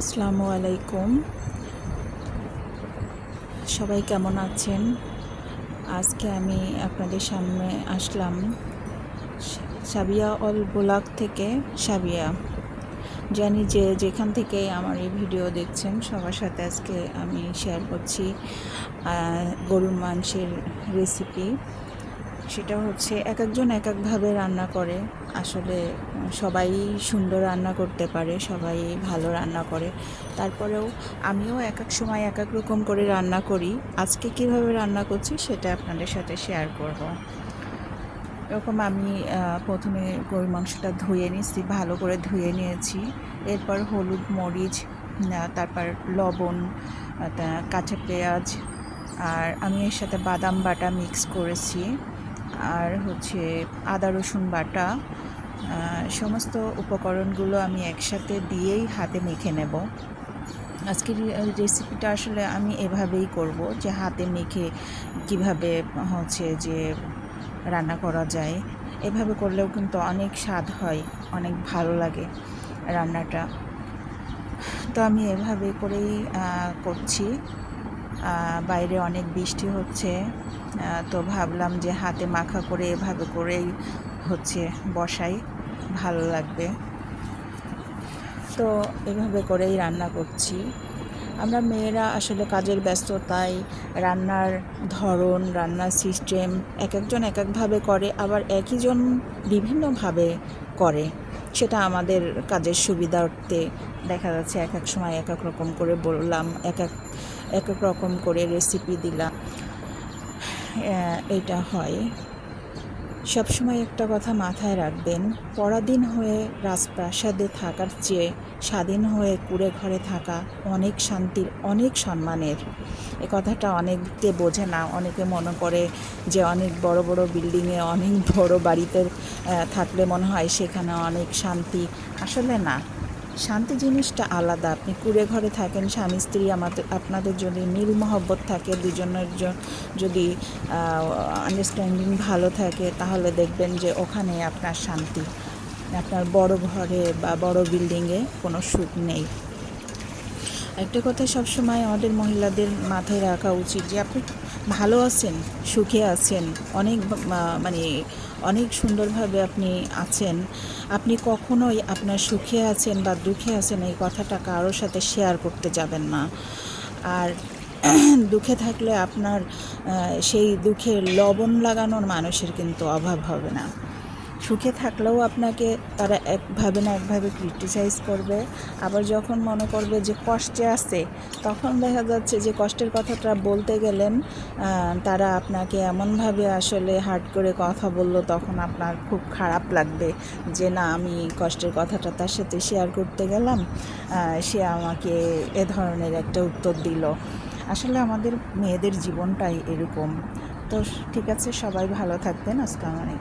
আসসালামু আলাইকুম। সবাই কেমন আছেন? আজকে আমি আপনাদের সামনে আসলাম সাবিয়া অল ব্লগ থেকে সাবিয়া। জানি যে যেখান থেকে আমার এই ভিডিও দেখছেন, সবার সাথে আজকে আমি শেয়ার করছি গরুর মাংসের রেসিপি সেটা হচ্ছে এক একজন এক একভাবে রান্না করে। আসলে সবাই সুন্দর রান্না করতে পারে, সবাই ভালো রান্না করে। তারপরেও আমিও এক এক সময় এক এক রকম করে রান্না করি। আজকে কীভাবে রান্না করছি সেটা আপনাদের সাথে শেয়ার করব। এরকম আমি প্রথমে গরু মাংসটা ধুয়ে নিয়েছি, ভালো করে ধুয়ে নিয়েছি। এরপর হলুদ মরিচ তারপর লবণ কাঁচা পেঁয়াজ, আর আমি এর সাথে বাদাম বাটা মিক্স করেছি। আর হচ্ছে আদা, রসুন বাটা সমস্ত উপকরণগুলো আমি একসাথে দিয়েই হাতে মেখে নেব। আজকের রেসিপিটা আসলে আমি এভাবেই করব যে হাতে মেখে কীভাবে হচ্ছে যে রান্না করা যায়। এভাবে করলেও কিন্তু অনেক স্বাদ হয়, অনেক ভালো লাগে রান্নাটা। তো আমি এভাবে করেই করছি। বাইরে অনেক বৃষ্টি হচ্ছে তো ভাবলাম যে হাতে মাখা করে এভাবে করেই হচ্ছে বসাই, ভালো লাগবে। তো এভাবে করেই রান্না করছি। আমরা মেয়েরা আসলে কাজের ব্যস্ততায় রান্নার ধরন, রান্নার সিস্টেম এক একজন এক একভাবে করে, আবার একইজন বিভিন্নভাবে করে। সেটা আমাদের কাজের সুবিধার্থে দেখা যাচ্ছে এক এক সময় এক এক রকম করে বললাম, এক এক এক এক রকম করে রেসিপি দিলাম। এটা হয়। সবসময় একটা কথা মাথায় রাখবেন, পরাধীন হয়ে রাজপ্রাসাদে থাকার চেয়ে স্বাধীন হয়ে কুড়ে ঘরে থাকা অনেক শান্তির অনেক সম্মানের। এ কথাটা অনেককে বোঝে না, অনেকে মনে করে যে অনেক বড় বড় বিল্ডিংয়ে অনেক বড় বাড়িতে থাকলে মনে হয় সেখানে অনেক শান্তি। আসলে না। শান্তি জিনিসটা আলাদা। আপনি কুড়ে ঘরে থাকেন, স্বামী, স্ত্রী, আমাদের, আপনাদের যদি মিল মহব্বত থাকে, দুজনের যদি আন্ডারস্ট্যান্ডিং ভালো থাকে, তাহলে দেখবেন যে ওখানে আপনার শান্তি। আপনার বড় ঘরে বা বড় বিল্ডিংয়ে কোনো সুখ নেই। একটা কথা সবসময় আমাদের মহিলাদের মাথায় রাখা উচিত যে আপনি ভালো আছেন, সুখে আছেন। অনেক মানে অনেক সুন্দরভাবে আপনি আছেন। আপনি কখনোই আপনার সুখে আছেন বা দুঃখে আছেন এই কথাটা কারোর সাথে শেয়ার করতে যাবেন না। আর দুঃখে থাকলে আপনার সেই দুঃখে লবণ লাগানোর মানুষের কিন্তু অভাব হবে না। সুখে থাকলেও আপনাকে তারা একভাবে না একভাবে ক্রিটিসাইজ করবে। আবার যখন মনে করবে যে কষ্টে আছে, তখন দেখা যাচ্ছে যে কষ্টের কথাটা বলতে গেলেন তারা আপনাকে এমনভাবে আসলে হার্ট করে কথা বলল, তখন আপনার খুব খারাপ লাগবে যে না, আমি কষ্টের কথাটা তার সাথে শেয়ার করতে গেলাম সে আমাকে এ ধরনের একটা উত্তর দিল। আসলে আমাদের মেয়েদের জীবনটাই এরকম। তো ঠিক আছে, সবাই ভালো থাকবেন, আসসালামু আলাইকুম।